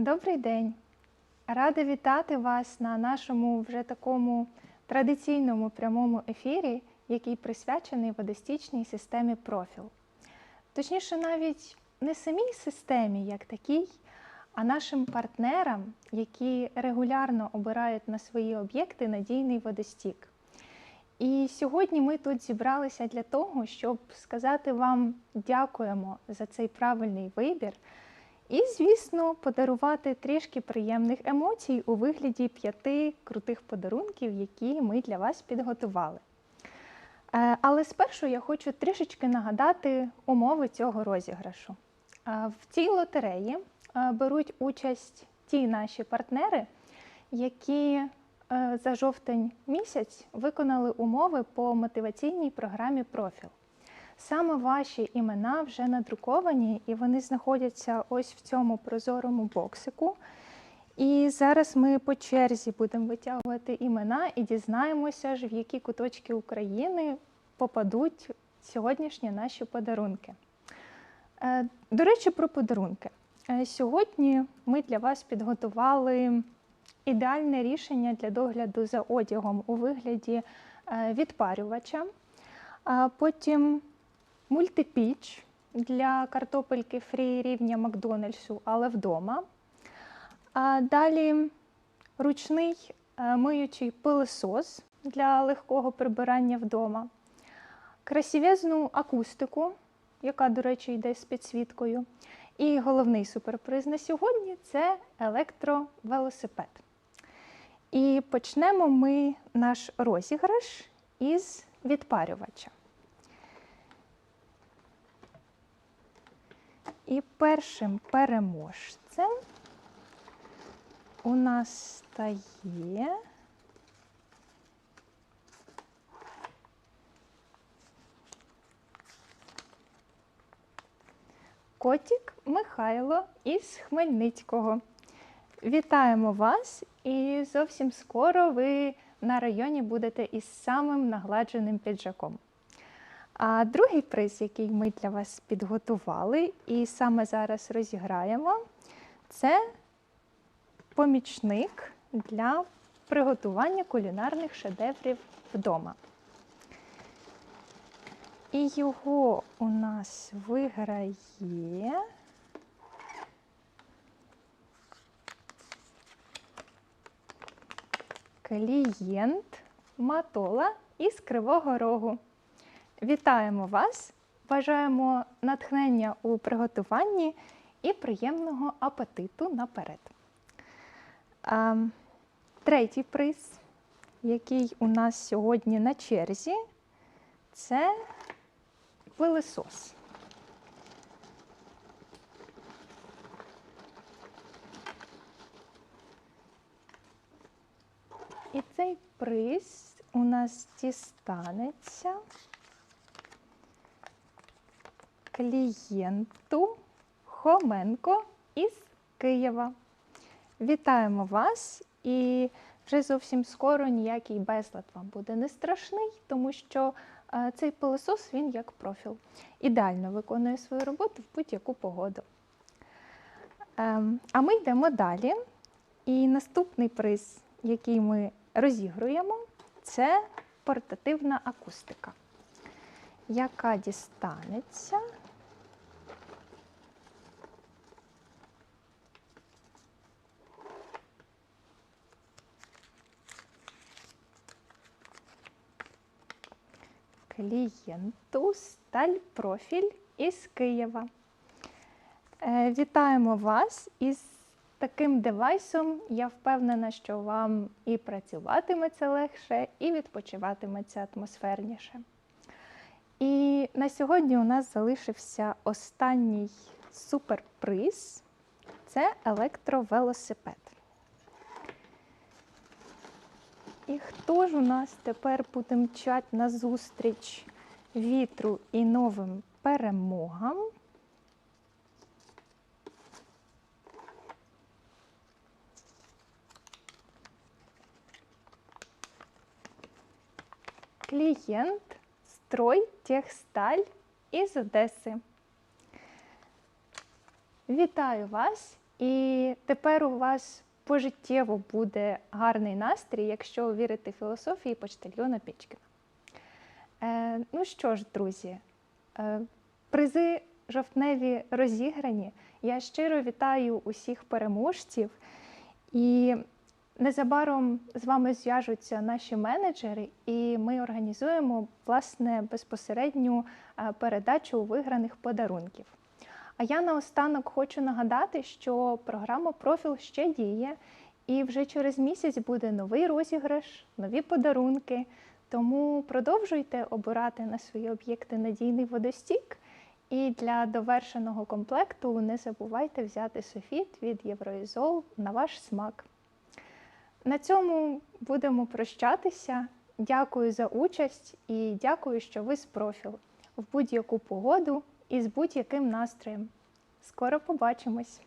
Добрий день! Рада вітати вас на нашому вже такому традиційному прямому ефірі, який присвячений водостічній системі профіл. Точніше, навіть не самій системі як такій, а нашим партнерам, які регулярно обирають на свої об'єкти надійний водостік. І сьогодні ми тут зібралися для того, щоб сказати вам дякуємо за цей правильний вибір. І, звісно, подарувати трішки приємних емоцій у вигляді п'яти крутих подарунків, які ми для вас підготували. Е, Але спершу я хочу трішечки нагадати умови цього розіграшу. Е, В цій лотереї е, беруть участь ті наші партнери, які за жовтень місяць виконали умови по мотиваційній програмі Профіл. Саме ваші імена вже надруковані, і вони знаходяться ось в цьому прозорому боксику. І зараз ми по черзі будемо витягувати імена і дізнаємося ж, в які куточки України попадуть сьогоднішні наші подарунки. Е, До речі, про подарунки. Е, Сьогодні ми для вас підготували ідеальне рішення для догляду за одягом у вигляді е, відпарювача. Потім мультипіч для картопельки фрі рівня Макдональдсу, але вдома. Далі ручний е, миючий пилосос для легкого прибирання вдома, красивезну акустику, яка, до речі, йде з підсвіткою. І головний суперприз на сьогодні це електровелосипед. І почнемо ми наш розіграш із відпарювача. І першим переможцем у нас стає Котік Михайло із Хмельницького. Вітаємо вас! І зовсім скоро ви на районі будете із самим нагладженим піджаком. А другий приз, який ми для вас підготували і саме зараз розіграємо, це помічник для приготування кулінарних шедеврів вдома. І його у нас виграє клієнт Матола із Кривого Рогу. Вітаємо вас! Бажаємо натхнення у приготуванні і приємного апетиту наперед. А, третій приз, який у нас сьогодні на черзі, це пилисос. І цей приз у нас дістанеться клієнту Хоменко із Києва. Вітаємо вас і вже зовсім скоро ніякий безлад вам буде не страшний, тому що е, цей пилосос він як профіл. Ідеально виконує свою роботу в будь-яку погоду. Ем, А ми йдемо далі. І наступний приз, який ми розігруємо, це портативна акустика, яка дістанеться. Клієнту Сталь Профіль із Києва. Е, Вітаємо вас із таким девайсом. Я впевнена, що вам і працюватиметься легше, і відпочиватиметься атмосферніше. І на сьогодні у нас залишився останній суперприз це електровелосипед. І хто ж у нас тепер буде мчати назустріч вітру і новим перемогам? Клієнт Строй Техсталь із Одеси. Вітаю вас І тепер у вас пожиттєво буде гарний настрій, якщо вірити філософії почтальйона Пічкіна. Е, ну що ж, друзі, е, призи жовтневі розіграні. Я щиро вітаю усіх переможців. І незабаром з вами зв'яжуться наші менеджери, і ми організуємо власне безпосередню е, передачу виграних подарунків. А я наостанок хочу нагадати, що програма Профіл ще діє, і вже через місяць буде новий розіграш, нові подарунки. Тому продовжуйте обирати на свої об'єкти надійний водостік. І для довершеного комплекту не забувайте взяти софіт від Євроізол на ваш смак. На цьому будемо прощатися. Дякую за участь і дякую, що ви з профіл в будь-яку погоду і з будь-яким настроєм. Скоро побачимось!